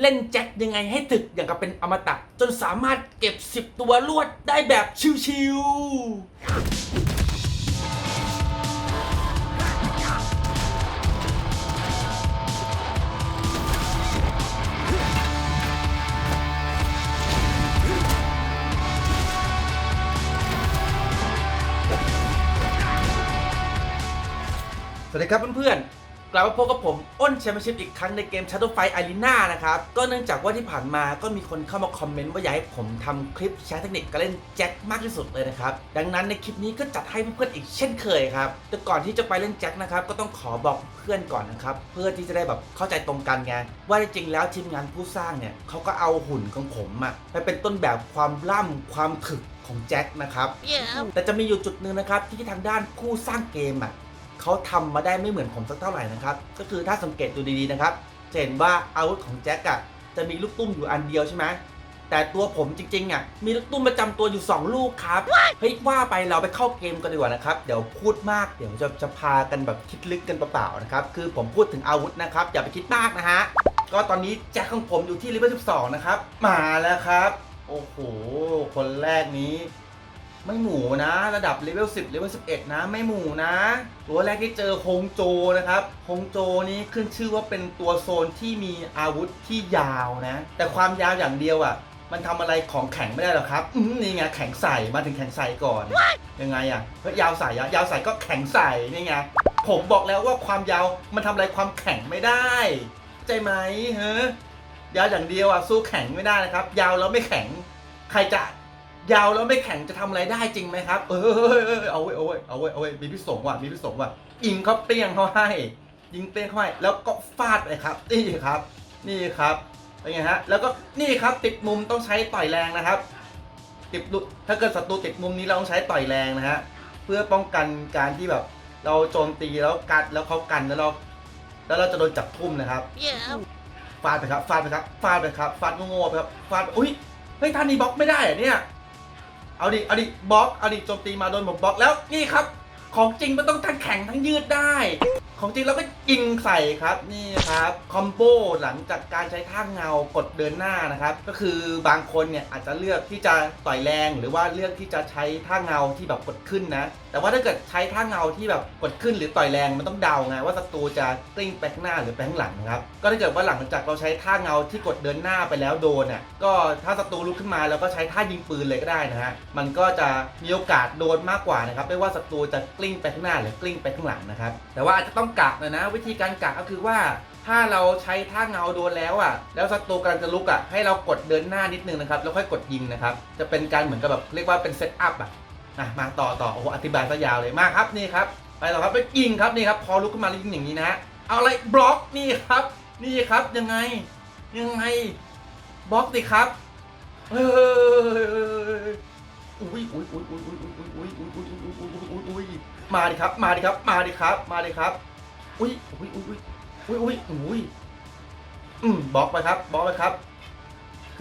เล่นแจ็คยังไงให้ถึกอย่างกับเป็นอมตะ จนสามารถเก็บ 10 ตัวรวดได้แบบชิวๆสวัสดีครับเพื่อนๆ กลับมาพบกับผม อ้นแชมเปี้ยนชิพอีกครั้งในเกม Shadowfight Arena นะครับ ก็เนื่องจากว่าที่ผ่านมาก็มีคนเข้ามาคอมเมนต์ว่าอยากให้ผมทำคลิปแชร์เทคนิคการเล่นแจ็คมากที่สุดเลยนะครับ ดังนั้นในคลิปนี้ก็จัดให้เพื่อนๆอีกเช่นเคยครับ แต่ก่อนที่จะไปเล่นแจ็คนะครับ ก็ต้องขอบอกเพื่อนก่อนนะครับ เพื่อที่จะได้แบบเข้าใจตรงกันไงว่าจริงๆแล้วทีมงานผู้สร้างเนี่ยเขาก็เอาหุ่นของผมอะไปเป็นต้นแบบความล่ำความถึกของแจ็คนะครับแต่จะมีอยู่จุดหนึ่งนะครับที่ทางด้านผู้สร้างเกมอะ เขาทำมาได้ไม่เหมือนผมสักเท่าไหร่นะครับ ก็คือถ้าสังเกตดูดีๆนะครับจะเห็นว่าอาวุธของแจ็คอะจะมีลูกตุ้มอยู่อันเดียวใช่ไหมแต่ตัวผมจริงๆอะมีลูกตุ้มประจำตัวอยู่ 2 ลูกครับเฮ้ยว่าไปเราไปเข้าเกมกันดีกว่านะครับ เดี๋ยวพูดมากเดี๋ยวจะจะพากันแบบคิดลึกกันเปล่าๆนะครับ คือผมพูดถึงอาวุธนะครับ อย่าไปคิดมากนะฮะ ก็ตอนนี้แจ็คของผมอยู่ที่เลเวล12นะครับ มาแล้วครับ โอ้โห คนแรกนี้ ไม่หมูนะ ระดับเลเวล10เลเวล11 นะ ไม่หมูนะ ตัวแรกที่เจอฮงโจนะครับฮงโจนี้ขึ้นชื่อว่าเป็นตัวโซนที่มีอาวุธที่ยาวนะ แต่ความยาวอย่างเดียวอะ่ะ มันทำอะไรของแข็งไม่ได้หรอกครับอืมนี่ไงแข็งใส่มาถึงแข็งใส่ก่อนยังไงอะ่ะเฮ้ยยาวใส่อะยาวใส่ก็แข็งใส่นี่ไงผมบอกแล้วว่าความยาวมันทำอะไรความแข็งไม่ได้เข้าใจไหมเฮ้ยาวอย่างเดียวอะสู้แข็งไม่ได้นะครับ ยาวแล้วไม่แข็ง ใครจะ ยาวแล้วไม่แข็งจะทำอะไรได้จริงไหมครับ เออเอาไว้เอาไว้เอาไว้เอาไว้มีพิสงว่ะมีพิสงว่ะยิงเขาเปรี้ยงเขาให้ ยิงเปรี้ยงเขาให้แล้วก็ฟาดเลยครับ นี่ครับ นี่ครับเป็นไงฮะแล้วก็นี่ครับติดมุมต้องใช้ต่อยแรงนะครับ ติดลุถ้าเกิดศัตรูติดมุมนี้เราต้องใช้ต่อยแรงนะฮะเพื่อป้องกันการที่แบบ เราโจมตีแล้วกัดแล้วเขากันแล้วเราแล้วเราจะโดนจับทุ่มนะครับฟาดไปครับฟาดไปครับฟาดไปครับฟาดโง่ๆไปครับฟาดไปอุ้ยเฮ้ยท่านี้บล็อกไม่ได้เหรอเนี่ย เอาดิ เอาดิบล็อก เอาดิโจมตีมาโดนผมบล็อกแล้วนี่ครับ ของจริงมันต้องทั้งแข็งทั้งยืดได้ ของจริงเราก็ยิงใส่ครับนี่ครับคอมโบหลังจากการใช้ท่าเงากดเดินหน้านะครับ ก็คือบางคนเนี่ยอาจจะเลือกที่จะต่อยแรงหรือว่าเลือกที่จะใช้ท่าเงาที่แบบกดขึ้นนะ แต่ว่าถ้าเกิดใช้ท่าเงาที่แบบกดขึ้นหรือต่อยแรงมันต้องเดาไงว่าศัตรูจะกลิ้งไปข้างหน้าหรือไปข้างหลังนะครับก็ถ้าเกิดว่าหลังจากเราใช้ท่าเงาที่กดเดินหน้าไปแล้วโดนอะก็ถ้าศัตรูลุกขึ้นมาเราก็ใช้ท่ายิงปืนเลยก็ได้นะฮะมันก็จะมีโอกาสโดนมากกว่านะครับไม่ว่าศัตรูจะกลิ้งไปข้างหน้าหรือกลิ้งไปข้างหลังนะครับแต่ว่าอาจจะต้องกะหนะนะ วิธีการกะก็คือว่าถ้าเราใช้ท่าเงาโดนแล้วอะ แล้วศัตรูกำลังจะลุกอะ ให้เรากดเดินหน้านิดนึงนะครับ แล้วค่อยกดยิงนะครับ จะเป็นการเหมือนกับแบบเรียกว่าเป็นเซตอัพอะ อะมาต่อต่อโอ้โหอธิบายซะยาวเลยมาครับนี่ครับไปต่อครับไปยิงครับนี่ครับพอลุกขึ้นมาแล้วยิงอย่างนี้นะฮะเอาอะไรบล็อกนี่ครับ นี่ครับยังไงยังไงบล็อกสิครับเฮ้ยอุ้ยอุ้ยอุ้ยอุ้ยอุ้ยอุ้ยอุ้ยอุ้ยอุ้ยอุ้ยอุ้ยอุ้ยอุ้ยมาดิครับ มาดิครับ มาดิครับ มาดิครับอุ้ยอุ้ยอุ้ยอุ้ยอุ้ยอุ้ยอุ้ยอืมบล็อกไปครับบล็อกไปครับ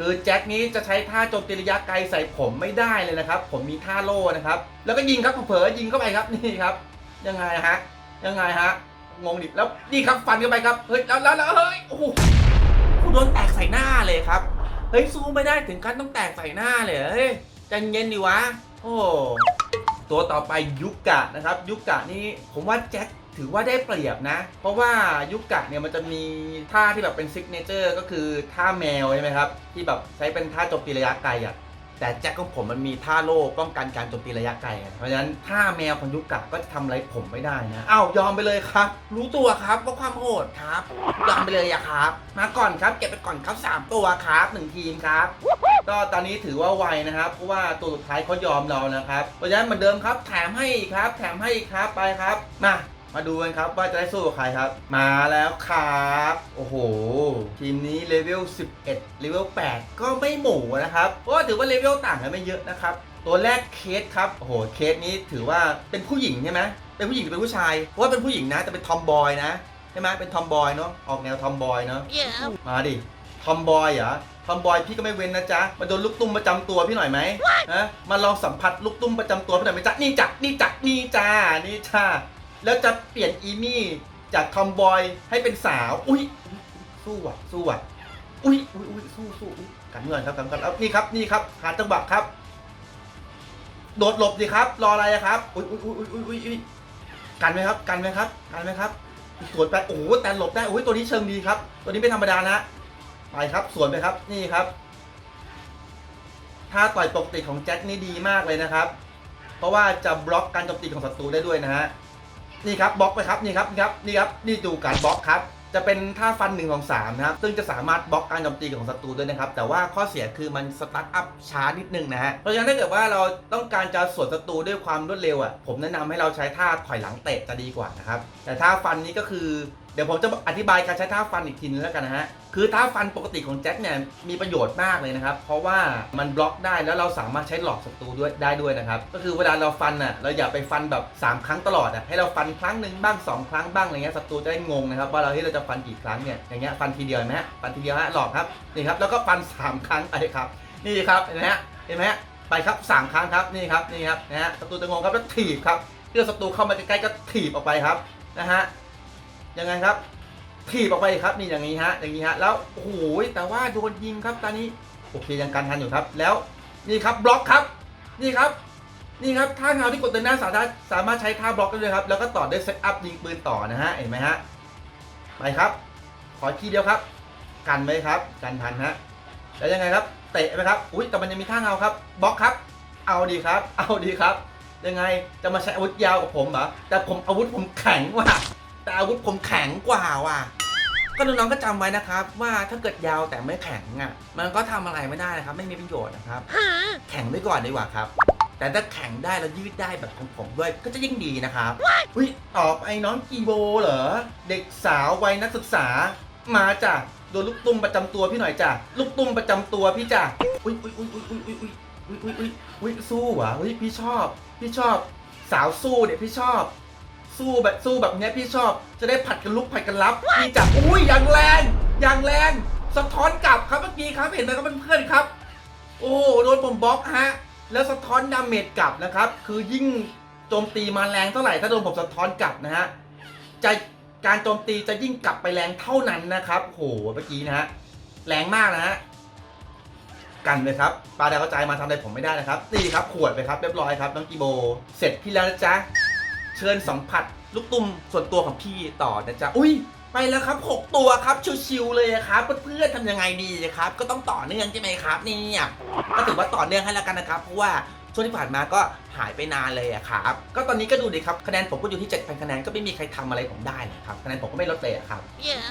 คือแจ็คนี้จะใช้ท่าโจมตีระยะไกลใส่ผมไม่ได้เลยนะครับ ผมมีท่าโล่นะครับ แล้วก็ยิงครับเผลอยิงเข้าไปครับนี่ครับ ยังไงฮะยังไงฮะงงดิแล้วนี่ครับฟันเข้าไปครับเฮ้ยแล้วแล้วเฮ้ยโอ้โหโดนแตกใส่หน้าเลยครับเฮ้ยสู้ไม่ได้ถึงขั้นต้องแตกใส่หน้าเลยเฮ้ยใจเย็นดิวะ โอ้ตัวต่อไปยุกะนะครับ ยุกะนี่ผมว่าแจ็ค ถือว่าได้เปรียบนะ เพราะว่ายุกกะเนี่ยมันจะมีท่าที่แบบเป็นซิกเนเจอร์ก็คือท่าแมวใช่ไหมครับ ที่แบบใช้เป็นท่าโจมตีระยะไกลอะแต่แจ็คของผมมันมีท่าโล่ป้องกันการโจมตีระยะไกล เพราะฉะนั้นท่าแมวของยุกกะก็จะทำอะไรผมไม่ได้นะอ้าวยอมไปเลยครับ รู้ตัวครับว่าความโหดครับ ยอมไปเลยอะครับ มาก่อนครับเก็บไปก่อนครับสามตัวครับหนึ่งทีมครับ ก็ตอนนี้ถือว่าไวนะครับ เพราะว่าตัวสุดท้ายเขายอมเรานะครับ เพราะฉะนั้นเหมือนเดิมครับ แถมให้อีกครับ แถมให้อีกครับไปครับ มา มาดูกันครับว่าจะได้สู้กับใครครับ มาแล้วครับ โอ้โห ทีมนี้เลเวล 11 เลเวล 8 ก็ไม่หมูนะครับเพราะว่าถือว่าเลเวลต่างกันไม่เยอะนะครับ ตัวแรกเคสครับ โอ้โห เคสนี้ถือว่าเป็นผู้หญิงใช่ไหมเป็นผู้หญิงหรือเป็นผู้ชายเพราะว่าเป็นผู้หญิงนะแต่เป็นทอมบอยนะใช่ไหมเป็นทอมบอยเนาะ ออกแนวทอมบอยเนาะมาดิ ทอมบอยเหรอ ทอมบอยพี่ก็ไม่เว้นนะจ๊ะ มาโดนลูกตุ้มประจำตัวพี่หน่อยไหมฮะมาลองสัมผัสลูกตุ้มประจำตัวพี่หน่อยไหมจ๊ะ นี่จักนี่จักนี่จ้านี่จ้า แล้วจะเปลี่ยนอีมี่จากทอมบอยให้เป็นสาว อุ้ยสู้ว่ะ สู้ว่ะ อุ้ยอุ้ยอุ้ยสู้สู้อุ๊ยกันเงินครับกันกันแล้วนี่ครับนี่ครับหาจังหวะครับ โดดหลบสิครับ รออะไรอะครับ อุ้ยอุ้ยอุ้ยอุ้ยอุ้ยอุ้ยกันไหมครับ กันไหมครับ กันไหมครับสวนไปโอ้โหแต่หลบได้โอ้ยตัวนี้เชิงดีครับ ตัวนี้ไม่ธรรมดานะไปครับ สวนไปครับนี่ครับท่าต่อยปกติของแจ็คนี่ดีมากเลยนะครับ เพราะว่าจะบล็อกการโจมตีของศัตรูได้ด้วยนะฮะ นี่ครับบล็อกไปครับนี่ครับนี่ครับนี่ครับนี่ดูการบล็อกครับจะเป็นท่าฟัน1นึ่งของสามนะครับ ซึ่งจะสามารถบล็อกการโจมตีของศัตรูด้วยนะครับ แต่ว่าข้อเสียคือมันสตาร์ทอัพช้านิดนึงนะฮะ เพราะฉะนั้นถ้าเกิดว่าเราต้องการจะสวนศัตรูด้วยความรวดเร็วอะ ผมแนะนำให้เราใช้ท่าถอยหลังเตะจะดีกว่านะครับ แต่ท่าฟันนี้ก็คือ เดี๋ยวผมจะอธิบายการใช้ท่าฟันอีกทีนึงแล้วกันนะฮะ คือท่าฟันปกติของแจ็คเนี่ยมีประโยชน์มากเลยนะครับ เพราะว่ามันบล็อกได้แล้วเราสามารถใช้หลอกศัตรูด้วยได้ด้วยนะครับ ก็คือเวลาเราฟันอะเราอย่าไปฟันแบบ 3 ครั้งตลอดอะให้เราฟันครั้งหนึ่งบ้าง 2 ครั้งบ้างอะไรเงี้ยศัตรูจะได้งงนะครับว่าเราที่เราจะฟันกี่ครั้งเนี่ยอย่างเงี้ยฟันทีเดียวนไหมฮะฟันทีเดียวฮะหลอกครับนี่ครับแล้วก็ฟัน 3 ครั้งไปครับนี่ครับเห็นไหมฮะเห็นไหมฮะไปครับ 3 ครั้งครับนี่ครับนี่ครับนะฮะศัตรูจะงงครับแล้วถีบครับเมื่อศัตรูเข้ามาใกล้ๆก็ถีบออกไปครับนะฮะ ยังไงครับถีบออกไปครับนี่อย่างนี้ฮะอย่างนี้ฮะแล้วโอ้โหแต่ว่าโดนยิงครับตอนนี้โอเคยังกันทันอยู่ครับ แล้วนี่ครับบล็อกครับ นี่ครับ นี่ครับท่าเงาที่กดเดินหน้าสามารถสามารถใช้ท่าบล็อกได้เลยครับ แล้วก็ต่อด้วยเซตอัพยิงปืนต่อนะฮะเห็นไหมฮะไปครับ ขอทีเดียวครับ กันไหมครับ กันทันฮะแล้วยังไงครับ เตะไหมครับอุ้ยแต่มันยังมีท่าเงาครับบล็อกครับ เอาดีครับ เอาดีครับ ยังไงจะมาใช้อาวุธยาวกับผมเหรอแต่ผมอาวุธผมแข็งว่ะ แต่อาวุธผมแข็งกว่าว่ะ ก็น้องๆก็จำไว้นะครับ ว่าถ้าเกิดยาวแต่ไม่แข็งอะ มันก็ทำอะไรไม่ได้นะครับ ไม่มีประโยชน์นะครับ แข็งไว้ก่อนดีกว่าครับ แต่ถ้าแข็งได้แล้วยืดได้แบบของผมด้วยก็จะยิ่งดีนะครับอุ้ยตอบไอ้น้องกีโบเหรอ เด็กสาววัยนักศึกษา มาจ้ะโดนลูกตุ้มประจำตัวพี่หน่อยจ้ะลูกตุ้มประจำตัวพี่จ้ะอุ้ยอุ้ยอุ้ยอุ้ยอุ้ยอุ้ยอุ้ยอุ้ยอุ้ยอุ้ยอุ้ยสู้ว่ะอุ้ยพี่ชอบ พี่ชอบ สาวสู้เนี่ยพี่ชอบ สู้แบบสู้แบบเนี้ยพี่ชอบ จะได้ผัดกันลุกผัดกันรับพี่จับอุ้ยอย่างแรงอย่างแรง สะท้อนกลับครับเมื่อกี้ครับเห็นไหมครับเพื่อนๆครับ โอ้โหโดนผมบล็อกฮะแล้วสะท้อนดาเมจกลับนะครับ คือยิ่งโจมตีมาแรงเท่าไหร่ถ้าโดนผมสะท้อนกลับนะฮะจะการโจมตีจะยิ่งกลับไปแรงเท่านั้นนะครับโหเมื่อกี้นะฮะแรงมากนะฮะกันเลยครับปลาดาวกระจายมาทำอะไรผมไม่ได้นะครับนี่ครับขวดไปครับเรียบร้อยครับน้องกีโบ เสร็จพี่แล้วนะจ๊ะ ชิญสัมผัสลูกตุ้มส่วนตัวของพี่ต่อนะจ๊ะ อุ้ยไปแล้วครับ 6 ตัวครับชิวๆเลยครับเพื่อนๆทำยังไงดีครับ ก็ต้องต่อเนื่องใช่ไหมครับเนี่ยก็ถือว่าต่อเนื่องให้แล้วกันนะครับ เพราะว่าช่วงที่ผ่านมาก็หายไปนานเลยอะครับ ก็ตอนนี้ก็ดูดิครับคะแนนผมก็อยู่ที่7,000คะแนนก็ไม่มีใครทำอะไรผมได้เลยครับคะแนนผมก็ไม่ลดเลยอะครับ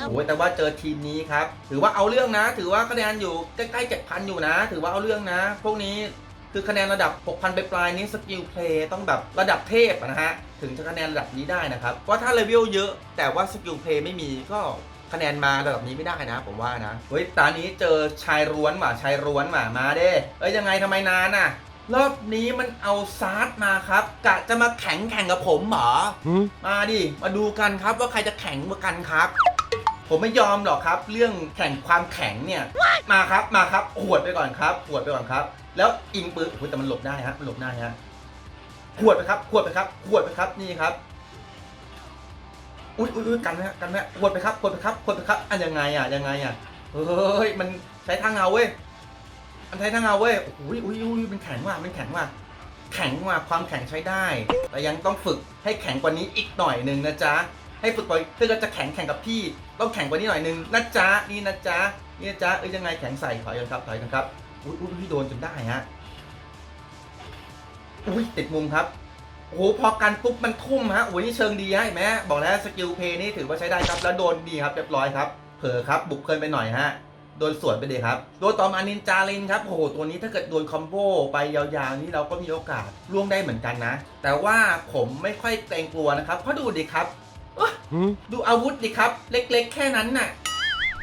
โอ้ยแต่ว่าเจอทีมนี้ครับถือว่าเอาเรื่องนะ ถือว่าคะแนนอยู่ใกล้ๆ7,000อยู่นะ ถือว่าเอาเรื่องนะ พวกนี้ คือคะแนนระดับ 6,000 ไปปลายๆนี้สกิลเพลย์ต้องแบบระดับเทพอะนะฮะ ถึงจะคะแนนระดับนี้ได้นะครับ เพราะถ้าเลเวลเยอะแต่ว่าสกิลเพลย์ไม่มีก็คะแนนมาระดับนี้ไม่ได้นะ ผมว่านะ เฮ้ย ตานี้เจอชายร้วนว่ะชายร้วนว่ะมาเด้เอ้ยยังไงทำไมนานอะ รอบนี้มันเอาซาร์ดมาครับ กะจะมาแข่งแข่งกับผมเหรอ มาดิ มาดูกันครับว่าใครจะแข็งกว่ากันครับ ผมไม่ยอมหรอกครับ เรื่องแข่งความแข็งเนี่ย มาครับมาครับหวดไปก่อนครับหวดไปก่อนครับ แล้วอิงปืนโอ้โหแต่มันหลบได้ฮะมันหลบได้ฮะหวดไปครับหวดไปครับหวดไปครับนี่ครับอุ้ยอุ้ยอุ้ยกันนะกันนะหวดไปครับหวดไปครับหวดไปครับอันยังไงอะยังไงอะเฮ้ยมันใช้ทางเงาเว้ยมันใช้ทางเงาเว้ยโอ้โหอุ้ยอุ้ยมันแข็งว่ะมันแข็งว่ะแข็งว่ะความแข็งใช้ได้ แต่ยังต้องฝึกให้แข็งกว่านี้อีกหน่อยหนึ่งนะจ๊ะ ให้ฝึกไปเพื่อจะแข็งแข่งกับพี่ ต้องแข็งกว่านี้หน่อยนึงนะจ๊ะนี่นะจ๊ะนี่นะจ๊ะเอ้ยยังไงแข็งใส่ถอยกันครับถอยกันครับอุ้ยอุ้ยอุ้ยโดนจนได้ฮะอุ้ยติดมุมครับโอ้โหพอกันปุ๊บมันทุ่มฮะโอ้ยนี่เชิงดีฮะเห็นไหมบอกแล้วสกิลเพย์นี่ถือว่าใช้ได้ครับแล้วโดนดีครับเรียบร้อยครับเผลอครับบุกเกินไปหน่อยฮะโดนสวนไปเลยครับโดนต่อมานินจาลินครับโอ้โหตัวนี้ถ้าเกิดโดนคอมโบไปยาวๆ นี่เราก็มีโอกาสล่วงได้เหมือนกันนะ แต่ว่าผมไม่ค่อยเกรงกลัวนะครับเพราะดูดิครับ ดูอาวุธดิครับ เล็กๆ แค่นั้นน่ะ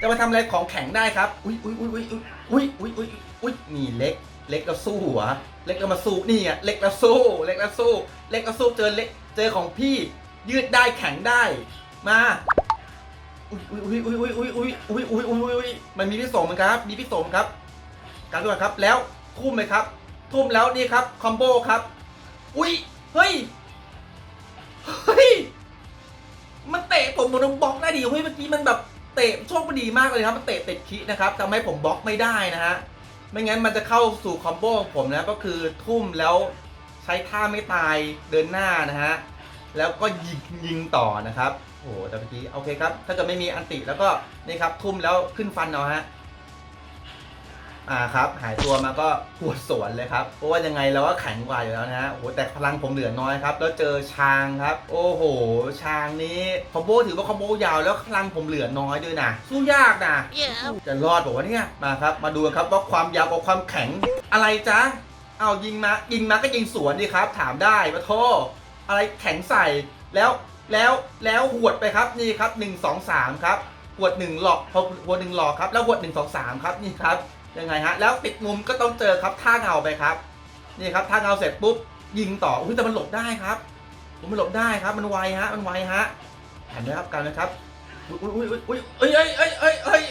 จะมาทำอะไรของแข็งได้ครับ อุ้ยอุ้ยอุ้ยอุ้ยอุ้ยอุ้ยอุ้ยอุ้ยนี่เล็ก เล็กแล้วสู้เหรอเล็กแล้วมาสู้นี่อะเล็กแล้วสู้ เล็กแล้วสู้ เล็กแล้วสู้เจอเล็กเจอของพี่ ยืดได้แข็งได้ มาอุ้ยอุ้ยอุ้ยอุ้ยอุ้ยอุ้ยอุ้ยอุ้ยอุ้ยอุ้ยมันมีพี่สมครับ มีพี่สมครับการด้วยครับ แล้วทุ่มไหมครับ ทุ่มแล้วนี่ครับคอมโบครับ อุ้ยเฮ้ยเฮ้ย มันเตะผมบนบล็อกได้ดีเฮ้ยเมื่อกี้มันแบบเตะโชคพอดีมากเลยครับมันเตะติดคินะครับทำให้ผมบล็อกไม่ได้นะฮะไม่งั้นมันจะเข้าสู่คอมโบของผมนะก็คือทุ่มแล้วใช้ท่าไม่ตายเดินหน้านะฮะแล้วก็ยิงยิงต่อนะครับโอ้โหแต่เมื่อกี้โอเคครับถ้าเกิดไม่มีอันติแล้วก็นี่ครับทุ่มแล้วขึ้นฟันเอาฮะ อ่าครับหายตัวมาก็ปวดสวนเลยครับเพราะว่ายังไงเราก็แข็งกว่าอยู่แล้วนะฮะโอ้โหแต่พลังผมเหลือน้อยครับแล้วเจอชางครับ โอ้โหชางนี้คอมโบถือว่าคอมโบยาวแล้วพลังผมเหลือน้อยด้วยนะสู้ยากนะ Yeah. จะรอดบอกว่าวะเนี่ยมาครับ มาดูกันครับว่าความยาวกับความแข็งอะไรจ๊ะเอายิงมายิงมาก็ยิงสวนดีครับ ถามได้มาโทษอะไรแข็งใส่แล้วแล้วแล้วหวดไปครับนี่ครับ 1 2 3 ครับหวด1หลอกพอหวด1หลอกครับแล้วหวด1 2 3 ครับนี่ครับ ยังไงฮะ แล้วติดมุมก็ต้องเจอครับท่าเงาไปครับ นี่ครับท่าเงาเสร็จปุ๊บยิงต่ออุ้ยแต่มันหลบได้ครับมันหลบได้ครับ มันไวฮะ มันไวฮะเห็นไหมครับกันนะครับอุ้ยอุ้ยอุ้ยอุ้ยเอ้ยเอ้ยเอ้ยเอ้ย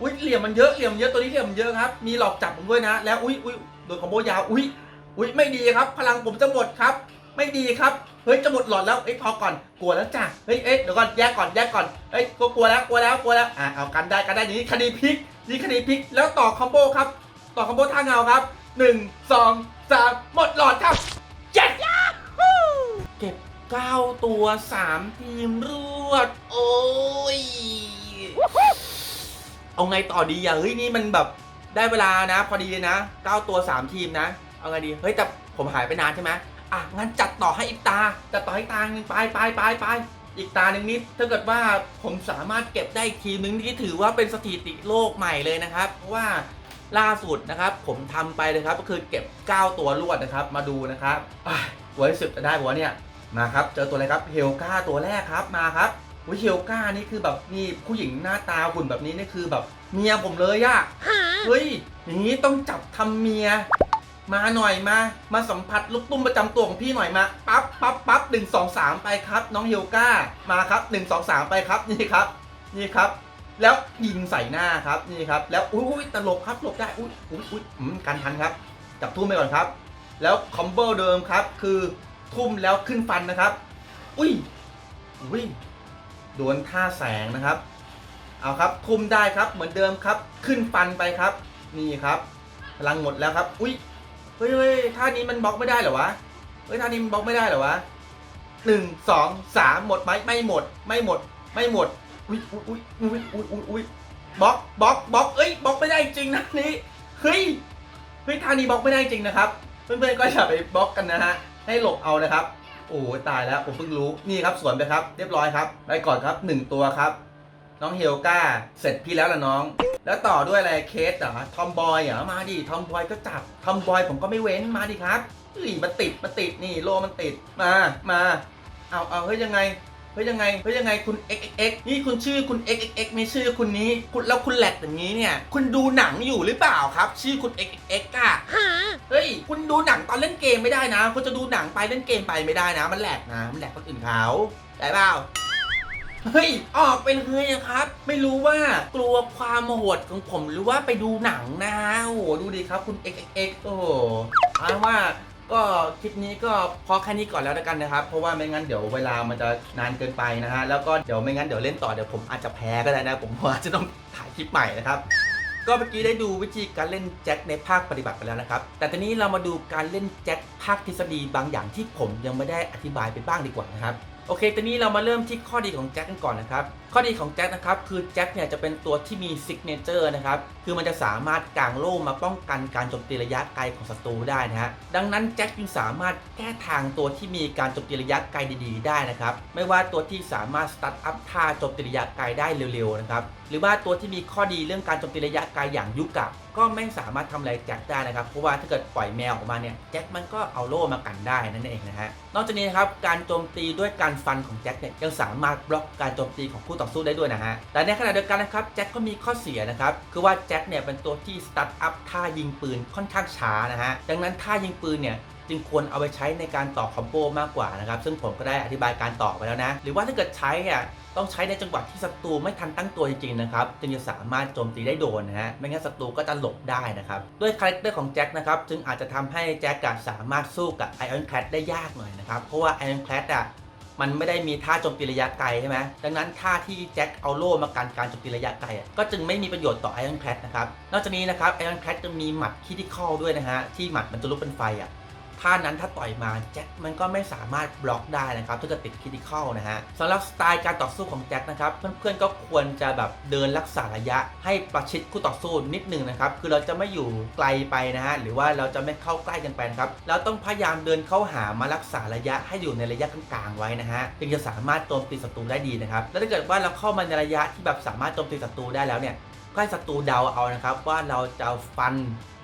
อุ้ยเหลี่ยมมันเยอะเหลี่ยมเยอะตัวนี้เหลี่ยมเยอะครับ มีหลอกจับผมด้วยนะ แล้วอุ้ยอุ้ยโดนคอมโบยาวอุ้ยอุ้ยไม่ดีครับ พลังผมจะหมดครับ ไม่ดีครับ เฮ้ยจะหมดหลอดแล้วเอ้ยพอก่อนกลัวแล้วจ้ะเฮ้ยเอ้ยเดี๋ยวก่อนแยกก่อนแยกก่อนเฮ้ยก็กลัวแล้วกลัวแล้วกลัวแล้วอะเอากันได้กันได้อย่นี้คดีพลิกนี่คดีพลิกแล้วต่อคอมโบครับ ต่อคอมโบท่าเงาครับหนึ่งสองสามหมดหลอดครับเจ็ดเก็บเก้าตัวสามทีมรวด โอ้ยเอาไงต่อดีอะเฮ้ยนี่มันแบบได้เวลานะ พอดีเลยนะ9ตัว3ทีมนะ เอาไงดีเฮ้ยแต่ผมหายไปนานใช่ไหม อะงั้นจัดต่อให้อีกตาจัดต่อให้ตาหนึ่งไปไปไปไปอีกตาหนึ่งนิดถ้าเกิดว่าผมสามารถเก็บได้อีกทีนึงนี่ถือว่าเป็นสถิติโลกใหม่เลยนะครับ เพราะว่าล่าสุดนะครับผมทำไปเลยครับก็คือเก็บ 9 ตัวรวดนะครับ มาดูนะครับอะตัวที่สิบจะได้ปะวเนี่ยมาครับเจอตัวอะไรครับเฮลกาตัวแรกครับมาครับวิเฮลกานี่คือแบบนี่ผู้หญิงหน้าตาหุ่นแบบนี้นี่คือแบบเมียผมเลยอะเฮ้ยอย่างนี้ต้องจับทำเมีย มาหน่อยมา มาสัมผัสลูกตุ้มประจำตัวของพี่หน่อยมาปั๊บปั๊บปั๊บหนึ่งสองสามไปครับ น้องเฮลกามาครับหนึ่งสองสามไปครับนี่ครับ นี่ครับ แล้วยิงใส่หน้าครับนี่ครับ แล้วอุ้ยตลบครับหลบได้อุ้ยอุ้ยอุ้ยอืมกันทันครับ จับทุ่มไปก่อนครับ แล้วคอมโบเดิมครับ คือทุ่มแล้วขึ้นฟันนะครับ อุ้ยอุ้ยดวลท่าแสงนะครับ เอาครับคุมได้ครับเหมือนเดิมครับ ขึ้นฟันไปครับ นี่ครับพลังหมดแล้วครับ อุ้ย เฮ้ยเฮ้ยท่านี้มันบล็อกไม่ได้เหรอวะ เฮ้ยท่านี้มันบล็อกไม่ได้เหรอวะหนึ่งสองสามหมดไหมไม่หมด ไม่หมด ไม่หมด อุ้ยอุ้ยอุ้ยอุ้ยอุ้ยอุ้ยบล็อกบล็อกบล็อกเอ้ยบล็อกไม่ได้จริงนะนี่เฮ้ยเฮ้ยท่านี้บล็อกไม่ได้จริงนะครับ เพื่อนๆก็อย่าไปบล็อกกันนะฮะให้หลบเอานะครับ โอ้ยตายแล้วผมเพิ่งรู้นี่ครับสวนไปครับ เรียบร้อยครับไปก่อนครับหนึ่งตัวครับ น้องเฮลกาเสร็จพี่แล้วล่ะน้อง แล้วต่อด้วยอะไรเคสเหรอทอมบอยเหรอมาดิทอมบอยก็จับทอมบอยผมก็ไม่เว้นมาดิครับเฮ้ยมันติดมันติดนี่โลมันติดมามาเอาเอาเฮ้ยยังไงเฮ้ยยังไงเฮ้ยยังไงคุณ xxx นี่คุณชื่อคุณ xxx ไม่ชื่อคุณนี้คุณแล้วคุณแหลกอย่างนี้เนี่ย คุณดูหนังอยู่หรือเปล่าครับ ชื่อคุณ xxx อะ Huh? เฮ้ยคุณดูหนังตอนเล่นเกมไม่ได้นะ คุณจะดูหนังไปเล่นเกมไปไม่ได้นะ มันแหลกนะมันแหลกคนอื่นเขาได้เปล่า เฮ้ย ออกไปเลยอะครับ ไม่รู้ว่ากลัวความโหดของผมหรือว่าไปดูหนังนะโอ้โหดูดิครับคุณ xx โอ้โหเอาว่าก็คลิปนี้ก็พอแค่นี้ก่อนแล้วกันนะครับ เพราะว่าไม่งั้นเดี๋ยวเวลามันจะนานเกินไปนะฮะ แล้วก็เดี๋ยวไม่งั้นเดี๋ยวเล่นต่อเดี๋ยวผมอาจจะแพ้ก็ได้นะ ผมอาจจะต้องถ่ายคลิปใหม่นะครับ ก็เมื่อกี้ได้ดูวิธีการเล่นแจ็คในภาคปฏิบัติไปแล้วนะครับ แต่ตอนนี้เรามาดูการเล่นแจ็คภาคทฤษฎีบางอย่างที่ผมยังไม่ได้อธิบายไปบ้างดีกว่านะครับ โอเคตอนนี้เรามาเริ่มที่ข้อดีของแจ็คกันก่อนนะครับ ข้อดีของแจ็คนะครับคือแจ็คเนี่ยจะเป็นตัวที่มีซิกเนเจอร์นะครับคือมันจะสามารถกางโล่มาป้องกันการโจมตีระยะไกลของศัตรูได้นะฮะดังนั้นแจ็คจึงสามารถแก้ทางตัวที่มีการโจมตีระยะไกลดีๆได้นะครับไม่ว่าตัวที่สามารถสตาร์ทอัพท่าโจมตีระยะไกลได้เร็วๆนะครับหรือว่าตัวที่มีข้อดีเรื่องการโจมตีระยะไกลอย่างยุกะก็ไม่สามารถทำอะไรแจ็คได้นะครับ เพราะว่าถ้าเกิดปล่อยแมวออกมาเนี่ยแจ็คมันก็เอาโล่มากันได้นั่นเองนะฮะนอกจากนี้นะครับการโจมตีด้วยการฟันของแจ็คเนี่ยยังสามารถบล็อกการโจมตีของคู่ต่อสู้ได้ด้วยนะฮะ แต่ในขณะเดียวกันนะครับแจ็คก็มีข้อเสียนะครับ คือว่าแจ็คเนี่ยเป็นตัวที่สตาร์ทอัพท่ายิงปืนค่อนข้างช้านะฮะ ดังนั้นท่ายิงปืนเนี่ยจึงควรเอาไปใช้ในการต่อคอมโบมากกว่านะครับ ซึ่งผมก็ได้อธิบายการต่อไปแล้วนะ หรือว่าถ้าเกิดใช้อะต้องใช้ในจังหวะที่ศัตรูไม่ทันตั้งตัวจริงๆนะครับจึงจะสามารถโจมตีได้โดนนะฮะไม่งั้นศัตรูก็จะหลบได้นะครับด้วยคาแรคเตอร์ของแจ็คนะครับจึงอาจจะทำให้แจ็คอะสามารถสู้กับไอออนแคลดได้ยากหน่อยนะครับเพราะว่าไอออนแคลดอะ มันไม่ได้มีท่าโจมตีระยะไกลใช่ไหมดังนั้นท่าที่แจ็คเอาโล่มากันการโจมตีระยะไกลอะก็จึงไม่มีประโยชน์ต่อไอรอนแคทนะครับนอกจากนี้นะครับไอรอนแคทจะมีหมัดคิดิคอลด้วยนะฮะที่หมัดมันจะลุกเป็นไฟอะ ท่านั้นถ้าต่อยมาแจ็คมันก็ไม่สามารถบล็อกได้นะครับถ้าเกิดติดคิดิคอลนะฮะสำหรับสไตล์การต่อสู้ของแจ็คนะครับเพื่อนๆก็ควรจะแบบเดินรักษาระยะ ให้ประชิดคู่ต่อสู้นิดหนึ่งนะครับคือเราจะไม่อยู่ไกลไปนะฮะหรือว่าเราจะไม่เข้าใกล้กันไปนครับเราต้องพยายามเดินเข้าหามารักษาระยะให้อยู่ในระยะกลางๆไว้นะฮะจึงจะสามารถโจมตีศัตรูได้ดีนะครับแล้วถ้าเกิดว่าเราเข้ามาในระยะที่แบบสามารถโจมตีศัตรูได้แล้วเนี่ย ก็ให้ศัตรูเดาเอานะครับว่าเราจะฟัน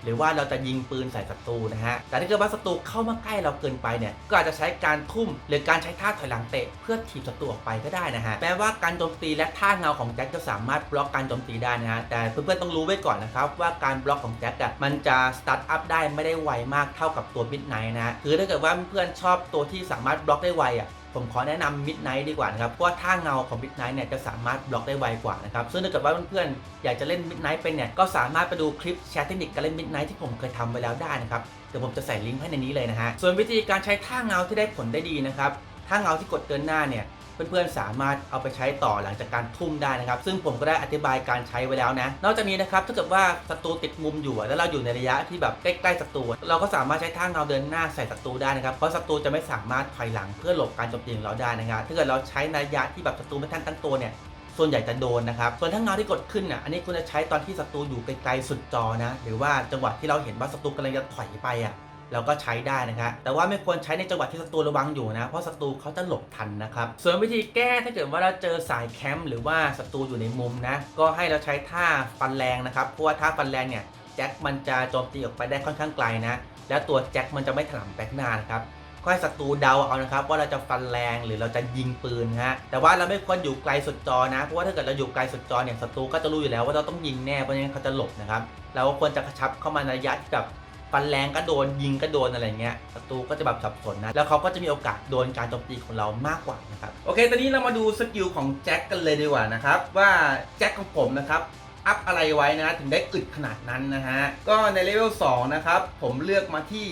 หรือว่าเราจะยิงปืนใส่ศัตรูนะฮะ แต่ถ้าเกิดว่าศัตรูเข้ามาใกล้เราเกินไปเนี่ย ก็อาจจะใช้การทุ่ม หรือการใช้ท่าถอยหลังเตะเพื่อถีบศัตรูออกไปก็ได้นะฮะ แม้ว่าการโจมตีและท่าเงาของแจ็คจะสามารถบล็อกการโจมตีได้นะฮะ แต่เพื่อนๆต้องรู้ไว้ก่อนนะครับว่าการบล็อกของแจ็คอะมันจะสตาร์ทอัพได้ไม่ได้ไวมากเท่ากับตัวมิดไนท์นะฮะ คือถ้าเกิดว่าเพื่อนๆชอบตัวที่สามารถบล็อกได้ไวอะ ผมขอแนะนำ Midnight ดีกว่านะครับ เพราะว่าท่าเงาของ Midnight เนี่ยจะสามารถบล็อกได้ไวกว่านะครับ ซึ่งถ้าเกิดว่าเพื่อนๆ อยากจะเล่น Midnight เป็นเนี่ย ก็สามารถไปดูคลิปแชร์เทคนิคการเล่น Midnight ที่ผมเคยทำไว้แล้วได้นะครับ เดี๋ยวผมจะใส่ลิงก์ให้ในนี้เลยนะฮะ ส่วนวิธีการใช้ท่าเงาที่ได้ผลได้ดีนะครับ ท่าเงาที่กดเดินหน้าเนี่ย เพื่อนๆสามารถเอาไปใช้ต่อหลังจากการทุ่มได้นะครับ ซึ่งผมก็ได้อธิบายการใช้ไว้แล้วนะ นอกจากนี้นะครับถ้าเกิดว่าศัตรูติดมุมอยู่แล้วเราอยู่ในระยะที่แบบใกล้ๆศัตรูเราก็สามารถใช้ท่าเงาเดินหน้าใส่ศัตรูได้นะครับเพราะศัตรูจะไม่สามารถถอยหลังเพื่อหลบการโจมตีของเราได้นะครับถ้าเกิดเราใช้ในระยะที่แบบศัตรูไม่ทันตั้งตัวเนี่ยส่วนใหญ่จะโดนนะครับ ส่วนท่าเงาที่กดขึ้นอะ อันนี้คุณจะใช้ตอนที่ศัตรูอยู่ไกลๆสุดจอนะ หรือว่าจังหวะที่เราเห็นว่าศัตรูกำลังจะถอยไปอะ เราก็ใช้ได้นะครับแต่ว่าไม่ควรใช้ในจังหวะที่ศัตรูระวังอยู่นะ เพราะศัตรูเขาจะหลบทันนะครับส่วนวิธีแก้ถ้าเกิดว่าเราเจอสายแคมป์หรือว่าศัตรูอยู่ในมุมนะก็ให้เราใช้ท่าฟันแรงนะครับเพราะว่าท่าฟันแรงเนี่ยแจ็คมันจะโจมตีออกไปได้ค่อนข้างไกลนะแล้วตัวแจ็คมันจะไม่ถลำแบกหน้านะครับก็ให้ศัตรูเดาเอานะครับว่าเราจะฟันแรงหรือเราจะยิงปืนฮะแต่ว่าเราไม่ควรอยู่ไกลสุดจอนะเพราะว่าถ้าเกิดเราอยู่ไกลสุดจอเนี่ยศัตรูก็จะรู้อยู่แล้วว่าเราต้องยิงแน่เพราะฉะนั้นเขาจะหลบนะครับเราก็ควรจะกระชับเข้ามาในระยะที่แบบ ฟันแรงก็โดนยิงก็โดนอะไรเงี้ยศัตรูก็จะแบบสับสนนะ แล้วเขาก็จะมีโอกาสโดนการโจมตีของเรามากกว่านะครับ โอเค ตอนนี้เรามาดูสกิลของแจ็คกันเลยดีกว่านะครับ ว่าแจ็คของผมนะครับอัพอะไรไว้นะถึงได้อึดขนาดนั้นนะฮะ ก็ในเลเวล2นะครับ ผมเลือกมาที่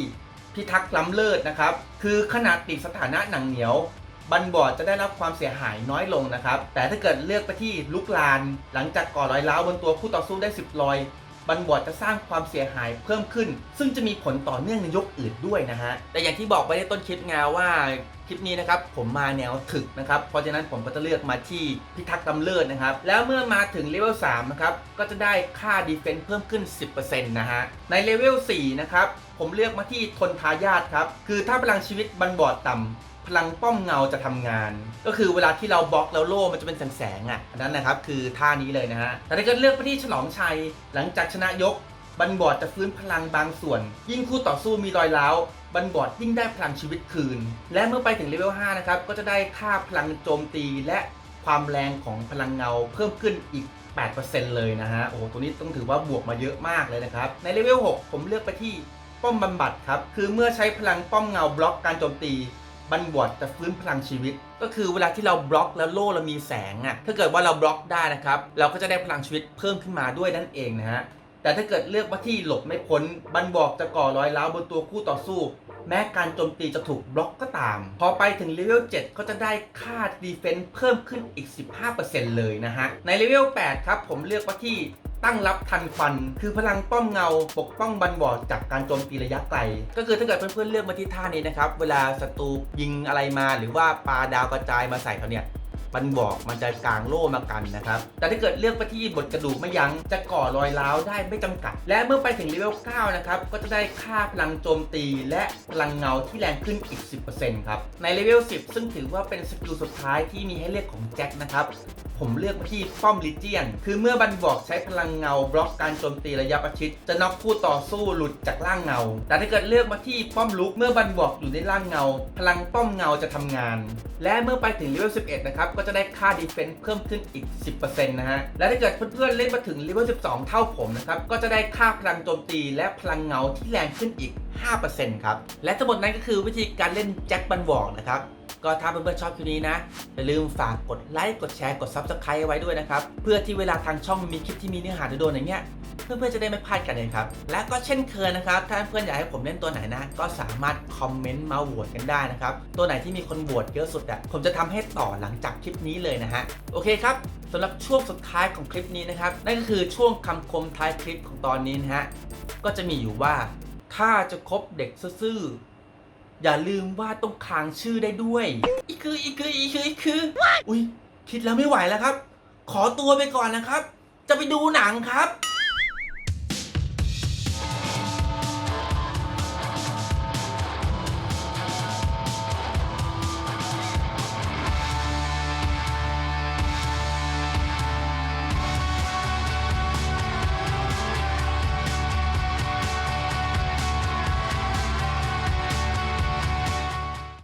พิทักษ์ล้ำเลิศนะครับ คือขนาดติดสถานะหนังเหนียว บันบอดจะได้รับความเสียหายน้อยลงนะครับ แต่ถ้าเกิดเลือกไปที่ลุกลาน หลังจากก่อรอยร้าวบนตัวคู่ต่อสู้ได้ 10รอย บันบอดจะสร้างความเสียหายเพิ่มขึ้น ซึ่งจะมีผลต่อเนื่องในยกอื่นด้วยนะฮะ แต่อย่างที่บอกไปในต้นคลิปไงว่าคลิปนี้นะครับผมมาแนวถึกนะครับ เพราะฉะนั้นผมก็จะเลือกมาที่พิทักษ์ลำเลิศนะครับ แล้วเมื่อมาถึงเลเวล3นะครับก็จะได้ค่าดีเฟนซ์เพิ่มขึ้น 10%นะฮะ ในเลเวล4นะครับผมเลือกมาที่ทนทายาทครับ คือถ้าพลังชีวิตบันบอดต่ำ พลังป้อมเงาจะทำงาน ก็คือเวลาที่เราบล็อกแล้วโล่มันจะเป็นแสงๆอะอันนั้นนะครับคือท่านี้เลยนะฮะแต่ถ้าเกิดเลือกไปที่ฉลองชัยหลังจากชนะยกบันบอดจะฟื้นพลังบางส่วน ยิ่งคู่ต่อสู้มีรอยร้าวบันบอดยิ่งได้พลังชีวิตคืน และเมื่อไปถึงเลเวล5นะครับก็จะได้ค่าพลังโจมตีและความแรงของพลังเงาเพิ่มขึ้นอีก 8%เลยนะฮะ โอ้โห ตัวนี้ต้องถือว่าบวกมาเยอะมากเลยนะครับ ในเลเวล 6 ผมเลือกไปที่ป้อมบำบัดครับ คือเมื่อใช้พลังป้อมเงาบล็อกการโจมตี บันบอร์ดจะฟื้นพลังชีวิต ก็คือเวลาที่เราบล็อกแล้วโล่เรามีแสงอะ่ะถ้าเกิดว่าเราบล็อกได้นะครับ เราก็จะได้พลังชีวิตเพิ่มขึ้นมาด้วยนั่นเองนะฮะแต่ถ้าเกิดเลือกว่าที่หลบไม่พ้นบันบอกจะก่อรอยร้าวบนตัวคู่ต่อสู้ แม้การโจมตีจะถูกบล็อกก็ตาม พอไปถึงเลเวล7ก็จะได้ค่าดีเฟนซ์เพิ่มขึ้นอีก 15%เลยนะฮะ ในเลเวล8ครับผมเลือกว่าที่ตั้งรับทันควัน คือพลังป้อมเงาปกป้องบันบอดจากการโจมตีระยะไกล ก็คือถ้าเกิดเพื่อนๆเลือกมาที่ท่านี้นะครับ เวลาศัตรูยิงอะไรมาหรือว่าปาดาวกระจายมาใส่เขาเนี่ย มันบอกมันจะกางโล่มากันนะครับ แต่ถ้าเกิดเลือกไปที่บทกระดูกไม่ยัง้งจะก่อรอยร้าวได้ไม่จำกัด และเมื่อไปถึงเลเวล 9 นะครับ ก็จะได้ค่าพลังโจมตีและพลังเงาที่แรงขึ้นอีก 10%ครับ ในเลเวล 10 ซึ่งถือว่าเป็นสกิลสุดท้ายที่มีให้เลือกของแจ็คนะครับผมเลือกมาที่ป้อมลิเจียน คือเมื่อบันบอกใช้พลังเงาบล็อกการโจมตีระยะประชิด จะน็อกคู่ต่อสู้หลุดจากร่างเงา แต่ถ้าเกิดเลือกมาที่ป้อมลุก เมื่อบันบอกอยู่ในร่างเงา พลังป้อมเงาจะทำงาน และเมื่อไปถึงเลเวล 11 นะครับ ก็จะได้ค่าดีเฟนซ์เพิ่มขึ้นอีก 10%นะฮะ และถ้าเกิดเพื่อนๆเล่นมาถึงเลเวล 12 เท่าผมนะครับ ก็จะได้ค่าพลังโจมตีและพลังเงาที่แรงขึ้นอีก 5%ครับ และทั้งหมดนั้นก็คือวิธีการเล่นแจ็คบันวอกนะครับ ก็ถ้าเพื่อนๆชอบคลิปนี้นะอย่าลืมฝากกดไลค์กดแชร์กด Subscribe ไว้ด้วยนะครับ เพื่อที่เวลาทางช่องมีคลิปที่มีเนื้อหาโดนๆอย่างเงี้ยเพื่อนๆจะได้ไม่พลาดกันเลยครับ และก็เช่นเคยนะครับ ถ้าเพื่อนอยากให้ผมเล่นตัวไหนนะ ก็สามารถคอมเมนต์มาโหวตกันได้นะครับ ตัวไหนที่มีคนโหวตเยอะสุดอะผมจะทำให้ต่อหลังจากคลิปนี้เลยนะฮะ โอเคครับสำหรับช่วงสุดท้ายของคลิปนี้นะครับ นั่นก็คือช่วงคำคมท้ายคลิปของตอนนี้นะฮะ ก็จะมีอยู่ว่า ถ้าจะคบเด็กซื่อ อย่าลืมว่าต้องค้างชื่อได้ด้วย อีกคืออีกคืออีกคืออีกคือ อุ้ยคิดแล้วไม่ไหวแล้วครับ ขอตัวไปก่อนนะครับ จะไปดูหนังครับ